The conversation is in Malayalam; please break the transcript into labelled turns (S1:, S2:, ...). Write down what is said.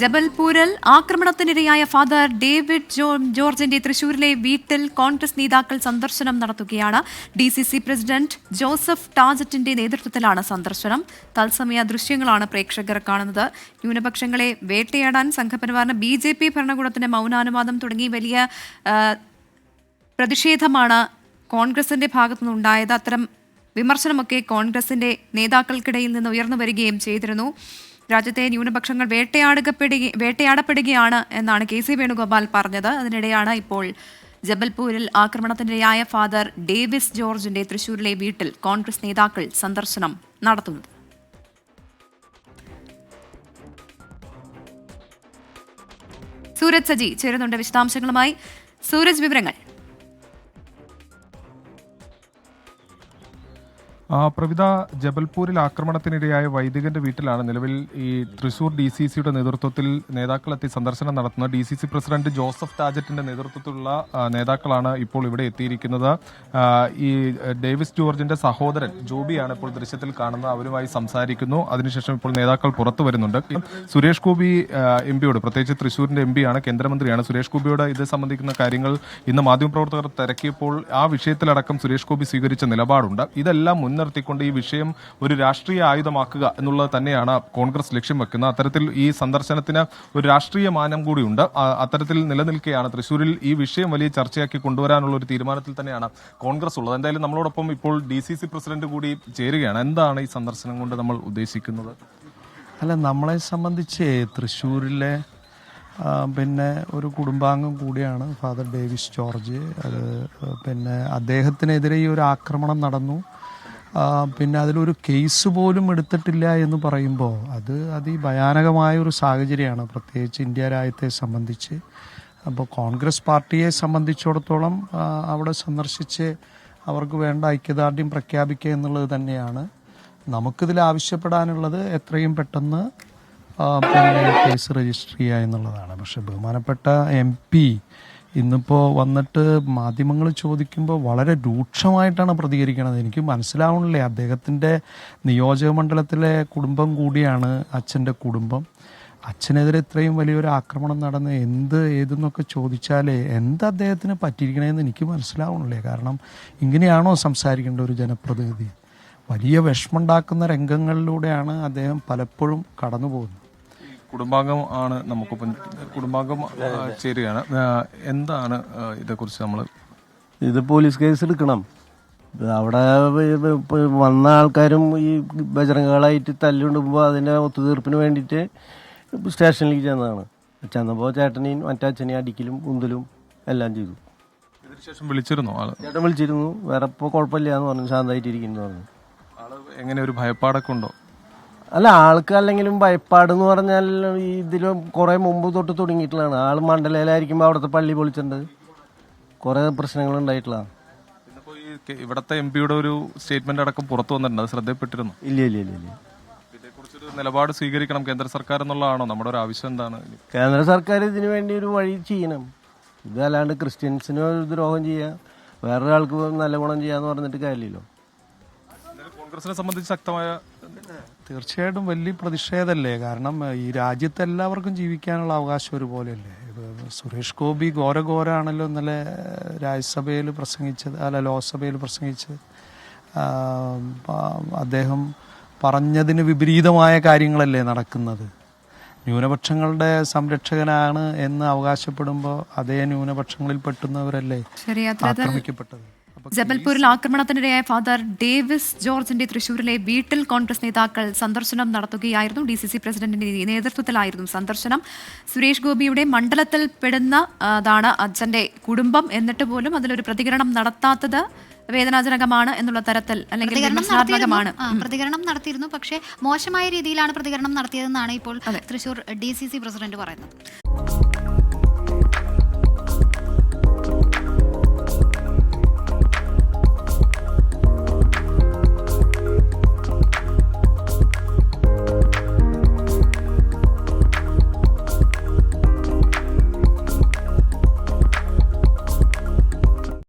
S1: ജബൽപൂരിൽ ആക്രമണത്തിനിരയായ ഫാദർ ഡേവിഡ് ജോ ജോർജിന്റെ തൃശൂരിലെ വീട്ടിൽ കോൺഗ്രസ് നേതാക്കൾ സന്ദർശനം നടത്തുകയാണ്. D C C president Joseph ടാജറ്റിന്റെ നേതൃത്വത്തിലാണ് സന്ദർശനം. തത്സമയ ദൃശ്യങ്ങളാണ് പ്രേക്ഷകർ കാണുന്നത്. ന്യൂനപക്ഷങ്ങളെ വേട്ടയാടാൻ സംഘപരിവാറിന് ബി ജെ പി ഭരണകൂടത്തിന്റെ മൗനാനുവാദം തുടങ്ങി വലിയ പ്രതിഷേധമാണ് കോൺഗ്രസിന്റെ ഭാഗത്തുനിന്നുണ്ടായത്. അത്തരം വിമർശനമൊക്കെ കോൺഗ്രസിന്റെ നേതാക്കൾക്കിടയിൽ നിന്ന് ഉയർന്നു വരികയും ചെയ്തിരുന്നു. രാജ്യത്തെ ന്യൂനപക്ഷങ്ങൾ വേട്ടയാടുകപ്പെടുക വേട്ടയാടപ്പെടുകയാണ് എന്നാണ് കെ സി വേണുഗോപാൽ പറഞ്ഞത്. അതിനിടെയാണ് ഇപ്പോൾ ജബൽപൂരിൽ ആക്രമണത്തിനിരയായ ഫാദർ ഡേവിസ് ജോർജിന്റെ തൃശൂരിലെ വീട്ടിൽ കോൺഗ്രസ് നേതാക്കൾ സന്ദർശനം നടത്തുന്നത്. സൂരജ് സജി ചേരുന്നുണ്ട് വിശദാംശങ്ങളുമായി. സൂരജ് വിവരങ്ങൾ.
S2: പ്രവിത ജബൽപൂരിൽ ആക്രമണത്തിനിടയായ വൈദികന്റെ വീട്ടിലാണ് നിലവിൽ ഈ തൃശൂർ ഡി സി സിയുടെ നേതൃത്വത്തിൽ നേതാക്കളെത്തി സന്ദർശനം നടത്തുന്നത്. D C C president Joseph ടാജറ്റിന്റെ നേതൃത്വത്തിലുള്ള നേതാക്കളാണ് ഇപ്പോൾ ഇവിടെ എത്തിയിരിക്കുന്നത്. ഈ ഡേവിസ് ജോർജിന്റെ സഹോദരൻ ജോബിയാണ് ഇപ്പോൾ ദൃശ്യത്തിൽ കാണുന്നത്. അവരുമായി സംസാരിക്കുന്നു. അതിനുശേഷം ഇപ്പോൾ നേതാക്കൾ പുറത്തു വരുന്നുണ്ട്. സുരേഷ് ഗോപി എം പിയോട് പ്രത്യേകിച്ച് തൃശൂരിന്റെ എം പിയാണ് കേന്ദ്രമന്ത്രിയാണ്. സുരേഷ് ഗോപിയോട് ഇത് സംബന്ധിക്കുന്ന കാര്യങ്ങൾ ഇന്ന് മാധ്യമപ്രവർത്തകർ തിരക്കിയപ്പോൾ ആ വിഷയത്തിലടക്കം സുരേഷ് ഗോപി സ്വീകരിച്ച നിലപാടുണ്ട്. ഇതെല്ലാം മുൻനിർത്തിക്കൊണ്ട് ഈ വിഷയം ഒരു രാഷ്ട്രീയ ആയുധമാക്കുക എന്നുള്ളത് തന്നെയാണ് കോൺഗ്രസ് ലക്ഷ്യം വെക്കുന്നത് അത്തരത്തിൽ ഈ സന്ദർശനത്തിന് ഒരു രാഷ്ട്രീയ മാനം കൂടിയുണ്ട്. അത്തരത്തിൽ നിലനിൽക്കുകയാണ് തൃശൂരിൽ ഈ വിഷയം വലിയ ചർച്ചയാക്കി കൊണ്ടുവരാനുള്ള ഒരു തീരുമാനത്തിൽ തന്നെയാണ് കോൺഗ്രസ് ഉള്ളത്. എന്തായാലും നമ്മളോടൊപ്പം ഇപ്പോൾ ഡി സി സി പ്രസിഡന്റ് കൂടി ചേരുകയാണ്. എന്താണ് ഈ സന്ദർശനം കൊണ്ട് നമ്മൾ ഉദ്ദേശിക്കുന്നത്?
S3: അല്ല നമ്മളെ സംബന്ധിച്ച് തൃശ്ശൂരിലെ പിന്നെ ഒരു കുടുംബാംഗം കൂടിയാണ് ഫാദർ ഡേവിസ് ജോർജ്. അത് പിന്നെ അദ്ദേഹത്തിനെതിരെ ഈ ഒരു ആക്രമണം നടന്നു. പിന്നെ അതിലൊരു കേസ് പോലും എടുത്തിട്ടില്ല എന്ന് പറയുമ്പോൾ അത് അതിഭയാനകമായ ഒരു സാഹചര്യമാണ് പ്രത്യേകിച്ച് ഇന്ത്യ രാജ്യത്തെ സംബന്ധിച്ച്. അപ്പോൾ കോൺഗ്രസ് പാർട്ടിയെ സംബന്ധിച്ചിടത്തോളം അവിടെ സന്ദർശിച്ച് അവർക്ക് വേണ്ട ഐക്യദാർഢ്യം പ്രഖ്യാപിക്കുക എന്നുള്ളത് തന്നെയാണ് നമുക്കിതിൽ ആവശ്യപ്പെടാനുള്ളത് എത്രയും പെട്ടെന്ന് പിന്നെ കേസ് രജിസ്റ്റർ ചെയ്യുക എന്നുള്ളതാണ്. പക്ഷെ ബഹുമാനപ്പെട്ട എം പി ഇന്നിപ്പോൾ വന്നിട്ട് മാധ്യമങ്ങൾ ചോദിക്കുമ്പോൾ വളരെ രൂക്ഷമായിട്ടാണ് പ്രതികരിക്കണത്. എനിക്ക് മനസ്സിലാവണില്ലേ അദ്ദേഹത്തിന്റെ നിയോജക മണ്ഡലത്തിലെ കുടുംബം കൂടിയാണ് അച്ഛന്റെ കുടുംബം. അച്ഛനെതിരെ ഇത്രയും വലിയൊരു ആക്രമണം നടന്ന് എന്ത് ഏതെന്നൊക്കെ ചോദിച്ചാലേ എന്ത് അദ്ദേഹത്തിന് പറ്റിയിരിക്കണേന്ന് എനിക്ക് മനസ്സിലാവണില്ലേ. കാരണം ഇങ്ങനെയാണോ സംസാരിക്കേണ്ട ഒരു ജനപ്രതിനിധി. വലിയ വിഷമുണ്ടാക്കുന്ന രംഗങ്ങളിലൂടെയാണ് അദ്ദേഹം പലപ്പോഴും കടന്നു പോകുന്നത്
S2: കുടുംബാംഗം ആണ് നമുക്കിപ്പം കുടുംബാംഗം ചേരുകയാണ്. എന്താണ് ഇതേക്കുറിച്ച് നമ്മൾ
S4: ഇത് പോലീസ് കേസ് എടുക്കണം. അവിടെ വന്ന ആൾക്കാരും ഈ ബജറങ്ങളായിട്ട് തല്ലുണ്ടുമ്പോൾ അതിന്റെ ഒത്തുതീർപ്പിന് വേണ്ടിയിട്ട് സ്റ്റേഷനിലേക്ക് ചെന്നതാണ്. ചെന്നപ്പോൾ ചേട്ടനെയും മറ്റച്ഛനെയും അടിക്കലും ഉന്തലും എല്ലാം ചെയ്തു.
S2: ശേഷം വിളിച്ചിരുന്നു ആൾ?
S4: ചേട്ടൻ വിളിച്ചിരുന്നു. വേറെ ഇപ്പോൾ കുഴപ്പമില്ല എന്ന് പറഞ്ഞു. ശാന്തമായിട്ടിരിക്കുന്നു പറഞ്ഞു.
S2: എങ്ങനെ ഒരു ഭയപ്പാടൊക്കെ ഉണ്ടോ?
S4: അല്ല ആൾക്ക് അല്ലെങ്കിലും ഭയപ്പാട് എന്ന് പറഞ്ഞാൽ ഇതിൽ കുറെ മുമ്പ് തൊട്ട് തുടങ്ങിയിട്ടുള്ളതാണ്. ആൾ മണ്ഡലയിലായിരിക്കുമ്പോൾ അവിടുത്തെ പള്ളി പൊളിച്ചിട്ടുണ്ട് കുറെ പ്രശ്നങ്ങൾ ഉണ്ടായിട്ടുള്ളതാണ്
S2: ഇന്നിപ്പോ ഈ കെ- ഇവിടത്തെ എം പിയുടെ ഒരു സ്റ്റേറ്റ്മെന്റ് അടക്കം പുറത്തു വന്നിട്ടുണ്ട്. അത് ശ്രദ്ധപ്പെട്ടിരുന്നു
S4: ഇല്ല ഇല്ല ഇല്ല ഇല്ല.
S2: ഇതേക്കുറിച്ചൊരു നിലപാട് സ്വീകരിക്കണം. കേന്ദ്ര സർക്കാർ എന്നുള്ളതാണോ നമ്മുടെ ഒരു ആവശ്യം എന്താണ്?
S4: കേന്ദ്ര സർക്കാർ ഇതിനു വേണ്ടി ഒരു വഴി ചെയ്യണം. ഇതല്ലാണ്ട് ക്രിസ്ത്യൻസിന് ഒരു ദ്രോഹം ചെയ്യാം വേറൊരാൾക്ക് നല്ല ഗുണം ചെയ്യാന്ന് പറഞ്ഞിട്ട് കാര്യമില്ലല്ലോ.
S2: കോൺഗ്രസിനെ സംബന്ധിച്ച് ശക്തമായ
S3: തീർച്ചയായിട്ടും വലിയ പ്രതിഷേധമല്ലേ? കാരണം ഈ രാജ്യത്ത് എല്ലാവർക്കും ജീവിക്കാനുള്ള അവകാശം ഒരുപോലെയല്ലേ? സുരേഷ് ഗോപി ഘോരഘോരാണല്ലോ ഇന്നലെ രാജ്യസഭയിൽ പ്രസംഗിച്ചത് അല്ല ലോക്സഭയിൽ പ്രസംഗിച്ചത്. അദ്ദേഹം പറഞ്ഞതിന് വിപരീതമായ കാര്യങ്ങളല്ലേ നടക്കുന്നത്? ന്യൂനപക്ഷങ്ങളുടെ സംരക്ഷകനാണ് എന്ന് അവകാശപ്പെടുമ്പോൾ അതേ ന്യൂനപക്ഷങ്ങളിൽ പെട്ടുന്നവരല്ലേ ആക്രമിക്കപ്പെട്ടത്?
S1: ജബൽപൂരിൽ ആക്രമണത്തിനിരയായ ഫാദർ ഡേവിസ് ജോർജിന്റെ തൃശൂരിലെ വീട്ടിൽ കോൺഗ്രസ് നേതാക്കൾ സന്ദർശനം നടത്തുകയായിരുന്നു. ഡി സി സി പ്രസിഡന്റിന്റെ നേതൃത്വത്തിലായിരുന്നു സന്ദർശനം. സുരേഷ് ഗോപിയുടെ മണ്ഡലത്തിൽ പെടുന്ന അതാണ് താണ് അച്ഛന്റെ കുടുംബം. എന്നിട്ട് പോലും അതിലൊരു പ്രതികരണം നടത്താത്തത് വേദനാജനകമാണ് എന്നുള്ള തരത്തിൽ അല്ലെങ്കിൽ
S5: പ്രതികരണം നടത്തിയിരുന്നു. പക്ഷേ മോശമായ രീതിയിലാണ് പ്രതികരണം നടത്തിയതെന്നാണ് ഇപ്പോൾ Thrissur D C C president പറയുന്നത്.